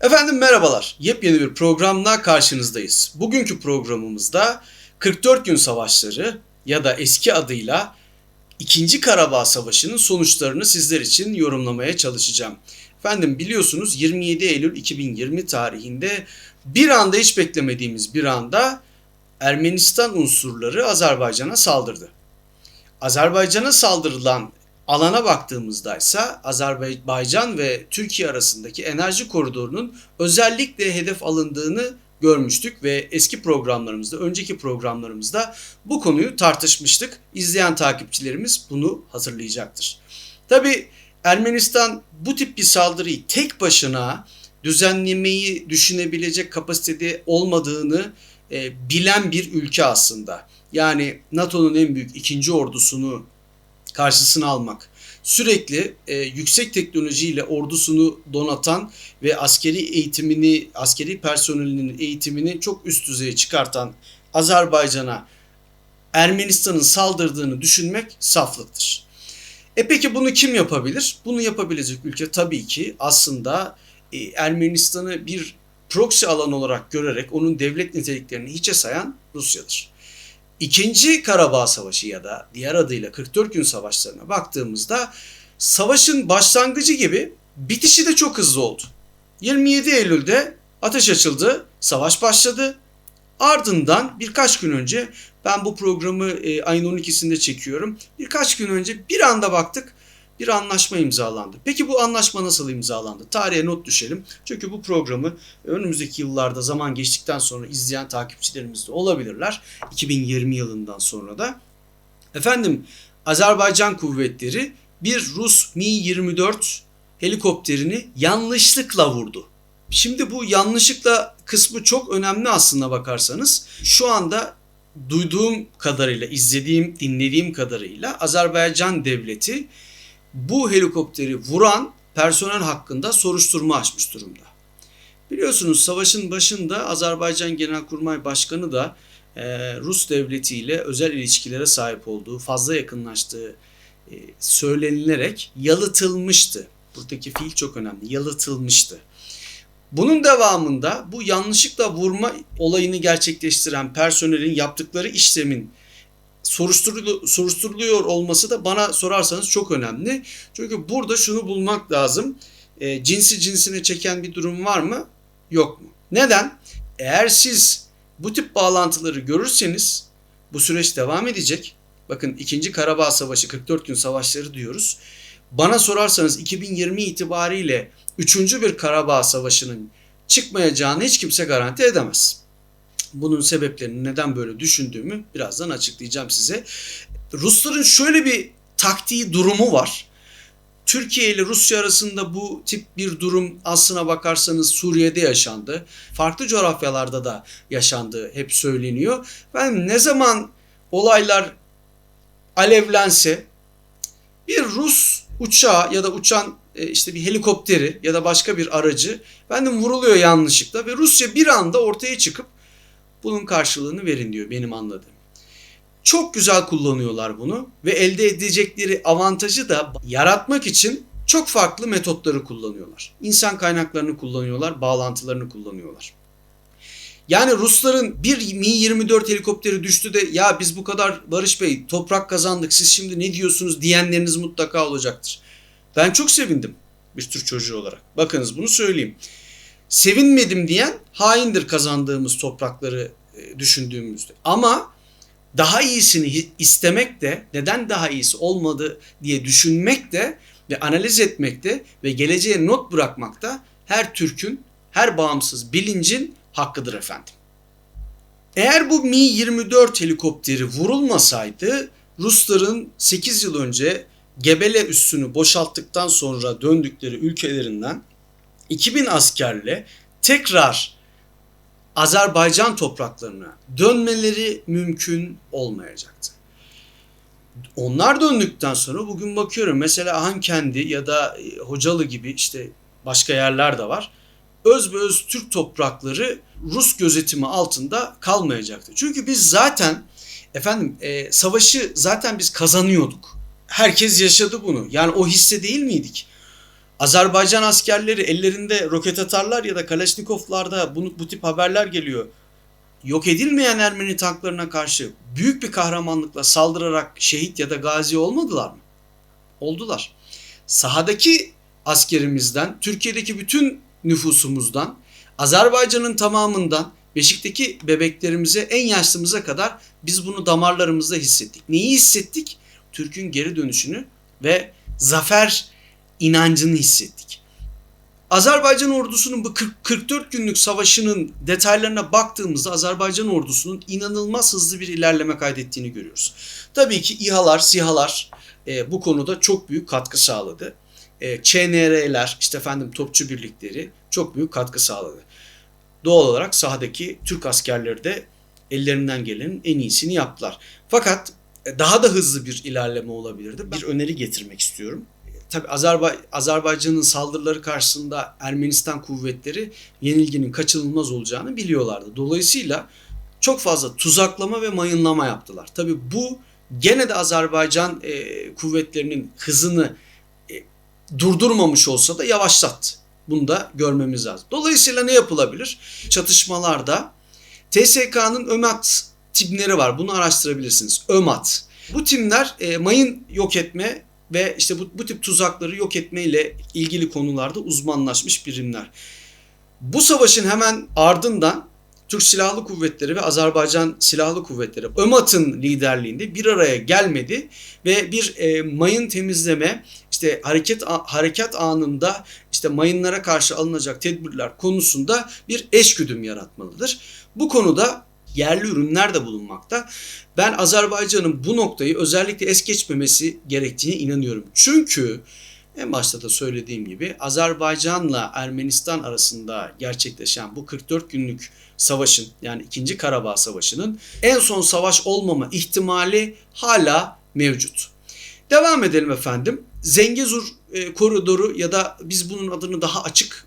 Efendim merhabalar. Yepyeni bir programla karşınızdayız. Bugünkü programımızda 44 gün savaşları ya da eski adıyla 2. Karabağ Savaşı'nın sonuçlarını sizler için yorumlamaya çalışacağım. Efendim biliyorsunuz 27 Eylül 2020 tarihinde bir anda hiç beklemediğimiz bir anda Ermenistan unsurları Azerbaycan'a saldırdı. Azerbaycan'a saldırılan alana baktığımızda ise Azerbaycan ve Türkiye arasındaki enerji koridorunun özellikle hedef alındığını görmüştük ve eski programlarımızda, önceki programlarımızda bu konuyu tartışmıştık. İzleyen takipçilerimiz bunu hatırlayacaktır. Tabi Ermenistan bu tip bir saldırıyı tek başına düzenlemeyi düşünebilecek kapasitede olmadığını e, bilen bir ülke aslında. Yani NATO'nun en büyük ikinci ordusunu karşısına almak. Sürekli e, yüksek teknolojiyle ordusunu donatan ve askeri eğitimini, askeri personelinin eğitimini çok üst düzeye çıkartan Azerbaycan'a Ermenistan'ın saldırdığını düşünmek saflıktır. E peki bunu kim yapabilir? Bunu yapabilecek ülke tabii ki aslında e, Ermenistan'ı bir proxy alan olarak görerek onun devlet niteliklerini hiçe sayan Rusya'dır. İkinci Karabağ Savaşı ya da diğer adıyla 44 gün savaşlarına baktığımızda savaşın başlangıcı gibi bitişi de çok hızlı oldu. 27 Eylül'de ateş açıldı, savaş başladı. Ardından birkaç gün önce ben bu programı e, ayın 12'sinde çekiyorum. Birkaç gün önce bir anda baktık bir anlaşma imzalandı. Peki bu anlaşma nasıl imzalandı? Tarihe not düşelim. Çünkü bu programı önümüzdeki yıllarda zaman geçtikten sonra izleyen takipçilerimiz de olabilirler. 2020 yılından sonra da. Efendim Azerbaycan kuvvetleri bir Rus Mi-24 helikopterini yanlışlıkla vurdu. Şimdi bu yanlışlıkla kısmı çok önemli aslında bakarsanız. Şu anda duyduğum kadarıyla, izlediğim, dinlediğim kadarıyla Azerbaycan devleti bu helikopteri vuran personel hakkında soruşturma açmış durumda. Biliyorsunuz savaşın başında Azerbaycan Genelkurmay Başkanı da e, Rus devletiyle özel ilişkilere sahip olduğu, fazla yakınlaştığı e, söylenilerek yalıtılmıştı. Buradaki fiil çok önemli. Yalıtılmıştı. Bunun devamında bu yanlışlıkla vurma olayını gerçekleştiren personelin yaptıkları işlemin soruşturuluyor, soruşturuluyor olması da bana sorarsanız çok önemli. Çünkü burada şunu bulmak lazım. E, cinsi cinsine çeken bir durum var mı? Yok mu? Neden? Eğer siz bu tip bağlantıları görürseniz bu süreç devam edecek. Bakın 2. Karabağ Savaşı 44 gün savaşları diyoruz. Bana sorarsanız 2020 itibariyle 3. bir Karabağ Savaşı'nın çıkmayacağını hiç kimse garanti edemez. Bunun sebeplerini neden böyle düşündüğümü birazdan açıklayacağım size. Rusların şöyle bir taktiği durumu var. Türkiye ile Rusya arasında bu tip bir durum aslına bakarsanız Suriye'de yaşandı. Farklı coğrafyalarda da yaşandığı hep söyleniyor. Ben ne zaman olaylar alevlense bir Rus uçağı ya da uçan e, işte bir helikopteri ya da başka bir aracı benim vuruluyor yanlışlıkla ve Rusya bir anda ortaya çıkıp bunun karşılığını verin diyor benim anladığım. Çok güzel kullanıyorlar bunu ve elde edecekleri avantajı da yaratmak için çok farklı metotları kullanıyorlar. İnsan kaynaklarını kullanıyorlar, bağlantılarını kullanıyorlar. Yani Rusların bir Mi-24 helikopteri düştü de ya biz bu kadar Barış Bey toprak kazandık siz şimdi ne diyorsunuz diyenleriniz mutlaka olacaktır. Ben çok sevindim bir Türk çocuğu olarak. Bakınız bunu söyleyeyim sevinmedim diyen haindir kazandığımız toprakları e, düşündüğümüzde. Ama daha iyisini istemek de neden daha iyisi olmadı diye düşünmek de ve analiz etmek de ve geleceğe not bırakmak da her Türk'ün, her bağımsız bilincin hakkıdır efendim. Eğer bu Mi-24 helikopteri vurulmasaydı Rusların 8 yıl önce Gebele üssünü boşalttıktan sonra döndükleri ülkelerinden 2000 askerle tekrar Azerbaycan topraklarına dönmeleri mümkün olmayacaktı. Onlar döndükten sonra bugün bakıyorum mesela Hankendi ya da e, Hocalı gibi işte başka yerler de var. Öz ve öz Türk toprakları Rus gözetimi altında kalmayacaktı. Çünkü biz zaten efendim e, savaşı zaten biz kazanıyorduk. Herkes yaşadı bunu. Yani o hisse değil miydik? Azerbaycan askerleri ellerinde roket atarlar ya da Kalashnikovlarda bunu, bu tip haberler geliyor. Yok edilmeyen Ermeni tanklarına karşı büyük bir kahramanlıkla saldırarak şehit ya da gazi olmadılar mı? Oldular. Sahadaki askerimizden, Türkiye'deki bütün nüfusumuzdan, Azerbaycan'ın tamamından, Beşik'teki bebeklerimize, en yaşlımıza kadar biz bunu damarlarımızda hissettik. Neyi hissettik? Türk'ün geri dönüşünü ve zafer inancını hissettik. Azerbaycan ordusunun bu 40, 44 günlük savaşının detaylarına baktığımızda Azerbaycan ordusunun inanılmaz hızlı bir ilerleme kaydettiğini görüyoruz. Tabii ki İHA'lar, SİHA'lar e, bu konuda çok büyük katkı sağladı. E, ÇNR'ler, işte efendim topçu birlikleri çok büyük katkı sağladı. Doğal olarak sahadaki Türk askerleri de ellerinden gelenin en iyisini yaptılar. Fakat e, daha da hızlı bir ilerleme olabilirdi. Bir öneri getirmek istiyorum. Tabi Azerba Azerbaycan'ın saldırıları karşısında Ermenistan kuvvetleri yenilginin kaçınılmaz olacağını biliyorlardı. Dolayısıyla çok fazla tuzaklama ve mayınlama yaptılar. Tabi bu gene de Azerbaycan e, kuvvetlerinin hızını e, durdurmamış olsa da yavaşlattı. Bunu da görmemiz lazım. Dolayısıyla ne yapılabilir? Çatışmalarda TSK'nın ÖMAT timleri var. Bunu araştırabilirsiniz. ÖMAT. Bu timler e, mayın yok etme ve işte bu, bu tip tuzakları yok etme ile ilgili konularda uzmanlaşmış birimler. Bu savaşın hemen ardından Türk Silahlı Kuvvetleri ve Azerbaycan Silahlı Kuvvetleri ÖMAT'ın liderliğinde bir araya gelmedi ve bir e, mayın temizleme işte hareket harekat anında işte mayınlara karşı alınacak tedbirler konusunda bir eşgüdüm yaratmalıdır. Bu konuda yerli ürünler de bulunmakta. Ben Azerbaycan'ın bu noktayı özellikle es geçmemesi gerektiğine inanıyorum. Çünkü en başta da söylediğim gibi Azerbaycan'la Ermenistan arasında gerçekleşen bu 44 günlük savaşın yani 2. Karabağ Savaşı'nın en son savaş olmama ihtimali hala mevcut. Devam edelim efendim. Zengezur e, koridoru ya da biz bunun adını daha açık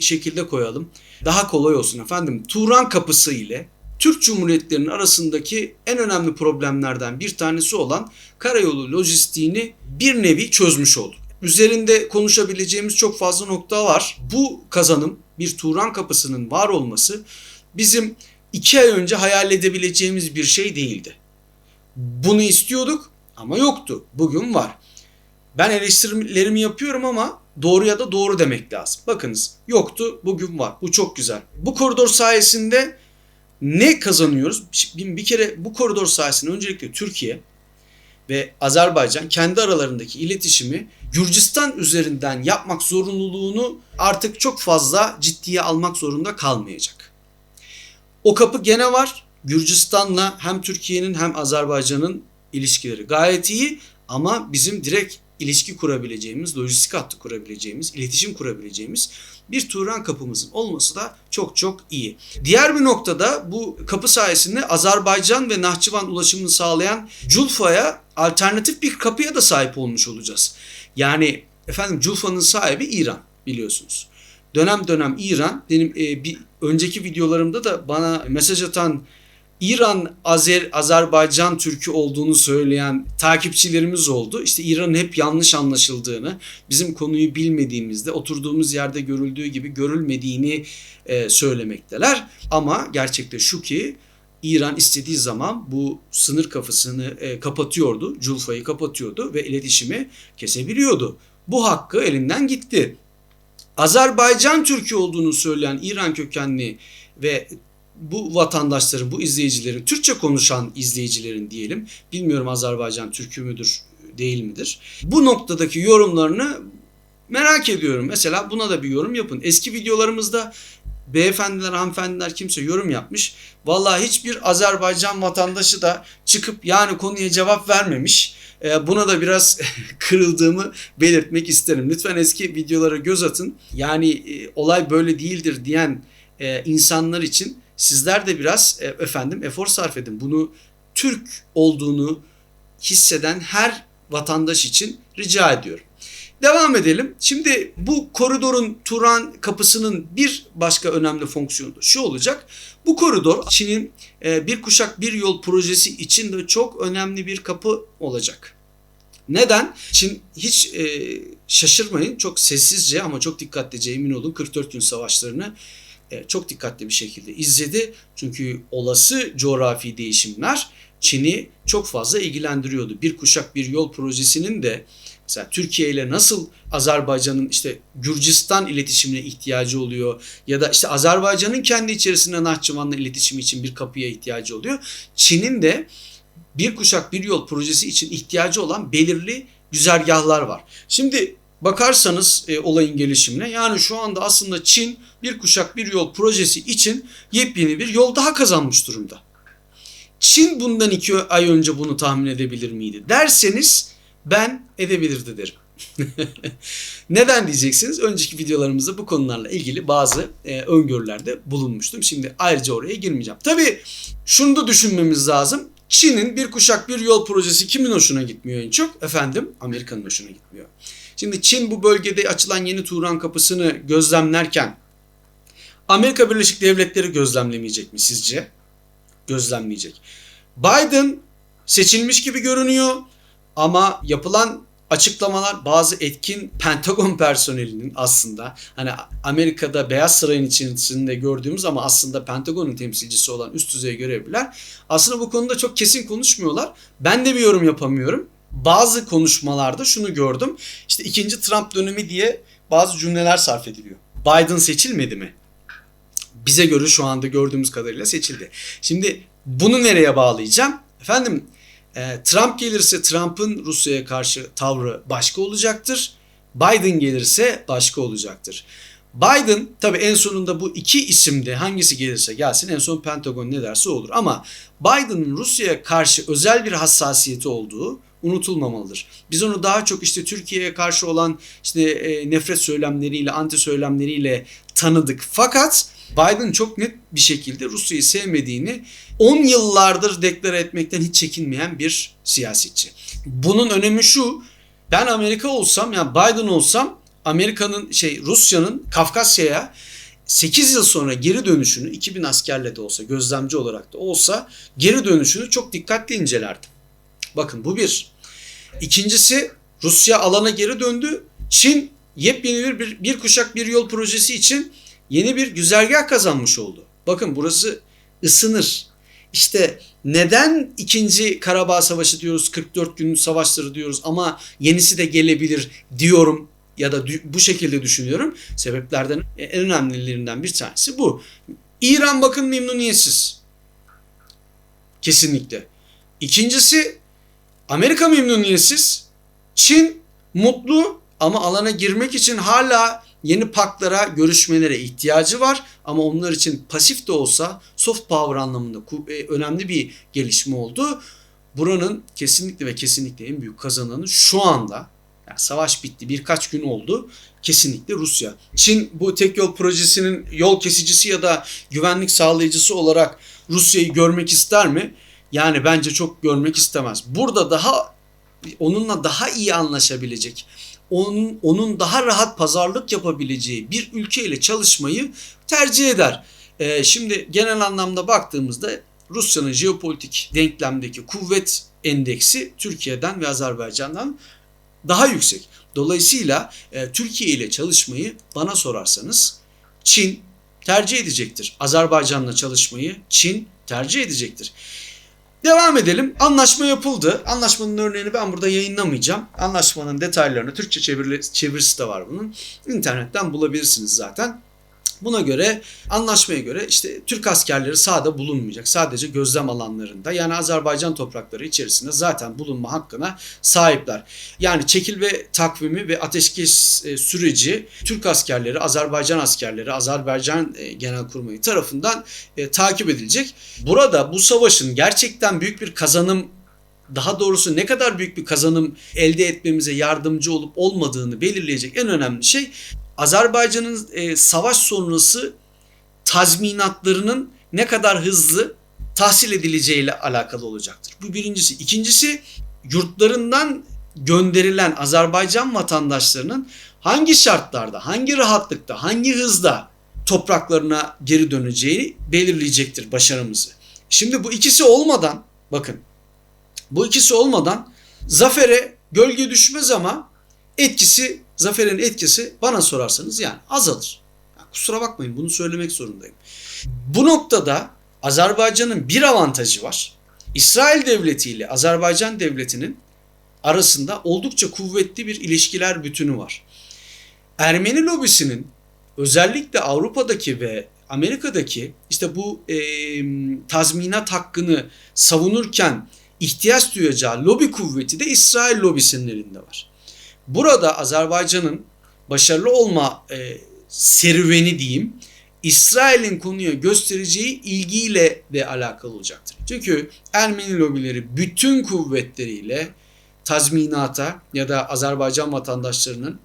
şekilde koyalım. Daha kolay olsun efendim. Turan kapısı ile Türk Cumhuriyetlerinin arasındaki en önemli problemlerden bir tanesi olan karayolu lojistiğini bir nevi çözmüş oldu. Üzerinde konuşabileceğimiz çok fazla nokta var. Bu kazanım bir Turan kapısının var olması bizim iki ay önce hayal edebileceğimiz bir şey değildi. Bunu istiyorduk ama yoktu. Bugün var. Ben eleştirilerimi yapıyorum ama doğru ya da doğru demek lazım. Bakınız yoktu bugün var. Bu çok güzel. Bu koridor sayesinde ne kazanıyoruz? Bir kere bu koridor sayesinde öncelikle Türkiye ve Azerbaycan kendi aralarındaki iletişimi Gürcistan üzerinden yapmak zorunluluğunu artık çok fazla ciddiye almak zorunda kalmayacak. O kapı gene var. Gürcistan'la hem Türkiye'nin hem Azerbaycan'ın ilişkileri gayet iyi ama bizim direkt ilişki kurabileceğimiz, lojistik hattı kurabileceğimiz, iletişim kurabileceğimiz bir Turan kapımızın olması da çok çok iyi. Diğer bir noktada bu kapı sayesinde Azerbaycan ve Nahçıvan ulaşımını sağlayan Culfa'ya alternatif bir kapıya da sahip olmuş olacağız. Yani efendim Culfa'nın sahibi İran biliyorsunuz. Dönem dönem İran benim e, bir önceki videolarımda da bana mesaj atan İran Azer Azerbaycan Türk'ü olduğunu söyleyen takipçilerimiz oldu. İşte İran'ın hep yanlış anlaşıldığını, bizim konuyu bilmediğimizde oturduğumuz yerde görüldüğü gibi görülmediğini e, söylemekteler. Ama gerçekte şu ki İran istediği zaman bu sınır kafasını e, kapatıyordu, Culfa'yı kapatıyordu ve iletişimi kesebiliyordu. Bu hakkı elinden gitti. Azerbaycan Türk'ü olduğunu söyleyen İran kökenli ve bu vatandaşların, bu izleyicilerin, Türkçe konuşan izleyicilerin diyelim, bilmiyorum Azerbaycan Türk'ü müdür, değil midir? Bu noktadaki yorumlarını merak ediyorum. Mesela buna da bir yorum yapın. Eski videolarımızda beyefendiler, hanımefendiler kimse yorum yapmış. Vallahi hiçbir Azerbaycan vatandaşı da çıkıp yani konuya cevap vermemiş. Ee, buna da biraz kırıldığımı belirtmek isterim. Lütfen eski videolara göz atın. Yani e, olay böyle değildir diyen e, insanlar için sizler de biraz e, efendim efor sarf edin. Bunu Türk olduğunu hisseden her vatandaş için rica ediyorum. Devam edelim. Şimdi bu koridorun Turan kapısının bir başka önemli fonksiyonu da şu olacak. Bu koridor Çin'in e, bir kuşak bir yol projesi için de çok önemli bir kapı olacak. Neden? Çin hiç e, şaşırmayın çok sessizce ama çok dikkatlice emin olun 44 gün savaşlarını çok dikkatli bir şekilde izledi. Çünkü olası coğrafi değişimler Çin'i çok fazla ilgilendiriyordu. Bir kuşak bir yol projesinin de mesela Türkiye ile nasıl Azerbaycan'ın işte Gürcistan iletişimine ihtiyacı oluyor ya da işte Azerbaycan'ın kendi içerisinde Nahçıvan'la iletişimi için bir kapıya ihtiyacı oluyor. Çin'in de bir kuşak bir yol projesi için ihtiyacı olan belirli güzergahlar var. Şimdi bakarsanız e, olayın gelişimine yani şu anda aslında Çin bir kuşak bir yol projesi için yepyeni bir yol daha kazanmış durumda. Çin bundan iki ay önce bunu tahmin edebilir miydi derseniz ben edebilirdi derim. Neden diyeceksiniz? Önceki videolarımızda bu konularla ilgili bazı e, öngörülerde bulunmuştum. Şimdi ayrıca oraya girmeyeceğim. Tabii şunu da düşünmemiz lazım. Çin'in bir kuşak bir yol projesi kimin hoşuna gitmiyor en çok? Efendim Amerika'nın hoşuna gitmiyor. Şimdi Çin bu bölgede açılan yeni Turan kapısını gözlemlerken Amerika Birleşik Devletleri gözlemlemeyecek mi sizce? Gözlemleyecek. Biden seçilmiş gibi görünüyor ama yapılan açıklamalar bazı etkin Pentagon personelinin aslında hani Amerika'da Beyaz Saray'ın içerisinde gördüğümüz ama aslında Pentagon'un temsilcisi olan üst düzey görevliler aslında bu konuda çok kesin konuşmuyorlar. Ben de bir yorum yapamıyorum. Bazı konuşmalarda şunu gördüm. İşte ikinci Trump dönemi diye bazı cümleler sarf ediliyor. Biden seçilmedi mi? Bize göre şu anda gördüğümüz kadarıyla seçildi. Şimdi bunu nereye bağlayacağım? Efendim e, Trump gelirse Trump'ın Rusya'ya karşı tavrı başka olacaktır. Biden gelirse başka olacaktır. Biden tabi en sonunda bu iki isimde hangisi gelirse gelsin en son Pentagon ne derse olur. Ama Biden'ın Rusya'ya karşı özel bir hassasiyeti olduğu unutulmamalıdır. Biz onu daha çok işte Türkiye'ye karşı olan işte e, nefret söylemleriyle, anti söylemleriyle tanıdık. Fakat Biden çok net bir şekilde Rusya'yı sevmediğini 10 yıllardır deklare etmekten hiç çekinmeyen bir siyasetçi. Bunun önemi şu. Ben Amerika olsam yani Biden olsam Amerika'nın şey Rusya'nın Kafkasya'ya 8 yıl sonra geri dönüşünü 2000 askerle de olsa gözlemci olarak da olsa geri dönüşünü çok dikkatli incelerdim. Bakın bu bir. İkincisi Rusya alana geri döndü. Çin yepyeni bir, bir, bir kuşak bir yol projesi için yeni bir güzergah kazanmış oldu. Bakın burası ısınır. İşte neden ikinci Karabağ Savaşı diyoruz, 44 gün savaşları diyoruz ama yenisi de gelebilir diyorum ya da bu şekilde düşünüyorum. Sebeplerden en önemlilerinden bir tanesi bu. İran bakın memnuniyetsiz. Kesinlikle. İkincisi Amerika memnuniyetsiz. Çin mutlu ama alana girmek için hala yeni paklara, görüşmelere ihtiyacı var. Ama onlar için pasif de olsa soft power anlamında e, önemli bir gelişme oldu. Buranın kesinlikle ve kesinlikle en büyük kazananı şu anda yani savaş bitti birkaç gün oldu. Kesinlikle Rusya. Çin bu tek yol projesinin yol kesicisi ya da güvenlik sağlayıcısı olarak Rusya'yı görmek ister mi? Yani bence çok görmek istemez. Burada daha onunla daha iyi anlaşabilecek, onun, onun daha rahat pazarlık yapabileceği bir ülkeyle çalışmayı tercih eder. Ee, şimdi genel anlamda baktığımızda Rusya'nın jeopolitik denklemdeki kuvvet endeksi Türkiye'den ve Azerbaycan'dan daha yüksek. Dolayısıyla e, Türkiye ile çalışmayı bana sorarsanız Çin tercih edecektir. Azerbaycan'la çalışmayı Çin tercih edecektir. Devam edelim. Anlaşma yapıldı. Anlaşmanın örneğini ben burada yayınlamayacağım. Anlaşmanın detaylarını Türkçe çevirisi de var bunun. İnternetten bulabilirsiniz zaten. Buna göre anlaşmaya göre işte Türk askerleri sahada bulunmayacak. Sadece gözlem alanlarında yani Azerbaycan toprakları içerisinde zaten bulunma hakkına sahipler. Yani çekil ve takvimi ve ateşkes e, süreci Türk askerleri, Azerbaycan askerleri, Azerbaycan e, Genelkurmayı tarafından e, takip edilecek. Burada bu savaşın gerçekten büyük bir kazanım daha doğrusu ne kadar büyük bir kazanım elde etmemize yardımcı olup olmadığını belirleyecek en önemli şey Azerbaycan'ın e, savaş sonrası tazminatlarının ne kadar hızlı tahsil edileceğiyle alakalı olacaktır. Bu birincisi. İkincisi yurtlarından gönderilen Azerbaycan vatandaşlarının hangi şartlarda, hangi rahatlıkta, hangi hızda topraklarına geri döneceğini belirleyecektir başarımızı. Şimdi bu ikisi olmadan bakın bu ikisi olmadan zafere gölge düşmez ama etkisi, zaferin etkisi bana sorarsanız yani azalır. Ya kusura bakmayın bunu söylemek zorundayım. Bu noktada Azerbaycan'ın bir avantajı var. İsrail devleti ile Azerbaycan devletinin arasında oldukça kuvvetli bir ilişkiler bütünü var. Ermeni lobisinin özellikle Avrupa'daki ve Amerika'daki işte bu e, tazminat hakkını savunurken ihtiyaç duyacağı lobi kuvveti de İsrail lobisinin elinde var. Burada Azerbaycan'ın başarılı olma e, serüveni diyeyim İsrail'in konuya göstereceği ilgiyle de alakalı olacaktır. Çünkü Ermeni lobileri bütün kuvvetleriyle tazminata ya da Azerbaycan vatandaşlarının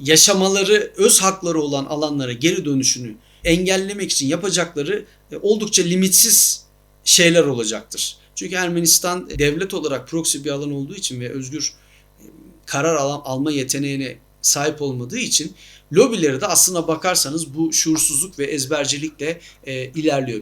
yaşamaları, öz hakları olan alanlara geri dönüşünü engellemek için yapacakları e, oldukça limitsiz şeyler olacaktır. Çünkü Ermenistan devlet olarak proxy bir alan olduğu için ve özgür karar al- alma yeteneğine sahip olmadığı için lobileri de aslına bakarsanız bu şuursuzluk ve ezbercilikle e, ilerliyor.